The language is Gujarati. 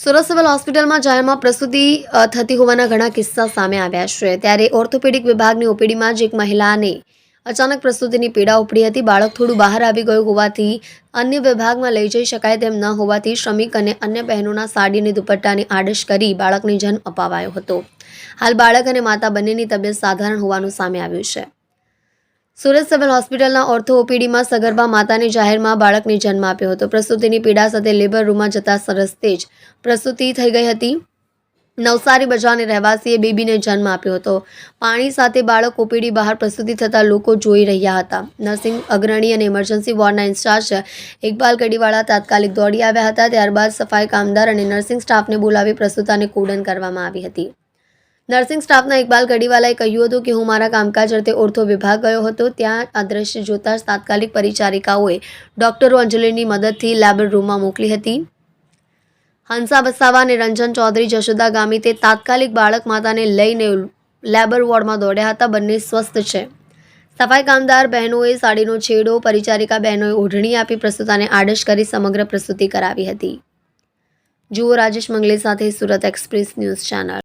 સુરત સિવિલ હોસ્પિટલમાં જાહેરમાં પ્રસૂતિ થતી હોવાના ઘણા કિસ્સા સામે આવ્યા છે. ત્યારે ઓર્થોપેડિક વિભાગની ઓપીડીમાં જ એક મહિલાને અચાનક પ્રસૂતિની પીડા ઉપડી હતી. બાળક થોડું બહાર આવી ગયું હોવાથી અન્ય વિભાગમાં લઈ જઈ શકાય તેમ ન હોવાથી શ્રમિક અને અન્ય બહેનોના સાડીની દુપટ્ટાની આડશ કરી બાળકને જન્મ અપાવાયો હતો. હાલ બાળક અને માતા બંનેની તબિયત સાધારણ હોવાનું સામે આવ્યું છે. સુરત સિવિલ હોસ્પિટલના ઓર્થો ઓપીડીમાં સગર્ભા માતાને જાહેરમાં બાળકને જન્મ આપ્યો હતો. પ્રસૂતિની પીડા સાથે લેબર રૂમમાં જતા સરસ્તે જ પ્રસૂતિ થઈ ગઈ હતી. નવસારી બજારની રહેવાસીએ બેબીને જન્મ આપ્યો હતો. પાણી સાથે બાળક ઓપીડી બહાર પ્રસૂતિ થતા લોકો જોઈ રહ્યા હતા. નર્સિંગ અગ્રણી અને ઇમરજન્સી વોર્ડના ઇન્ચાર્જ ઇકબાલ કડીવાળા તાત્કાલિક દોડી આવ્યા હતા. ત્યારબાદ સફાઈ કામદાર અને નર્સિંગ સ્ટાફને બોલાવી પ્રસૂતાને કોડન કરવામાં આવી હતી. નર્સિંગ સ્ટાફના ઇકબાલ કડીવાલાએ કહ્યું હતું કે, હું મારા કામકાજ અર્થે ઓર્થો વિભાગ ગયો હતો. ત્યાં આ દ્રશ્ય જોતા જ તાત્કાલિક પરિચારિકાઓએ ડોક્ટરો અંજલિની મદદથી લેબર રૂમમાં મોકલી હતી. હંસા વસાવા અને રંજન ચૌધરી જશોદા ગામીતે તાત્કાલિક બાળક માતાને લઈને લેબર વોર્ડમાં દોડ્યા હતા. બંને સ્વસ્થ છે. સફાઈ કામદાર બહેનોએ સાડીનો છેડો, પરિચારિકા બહેનોએ ઓઢણી આપી પ્રસ્તુતાને આડશ કરી સમગ્ર પ્રસ્તુતિ કરાવી હતી. જુઓ રાજેશ મંગલે સાથે સુરત એક્સપ્રેસ ન્યૂઝ ચેનલ.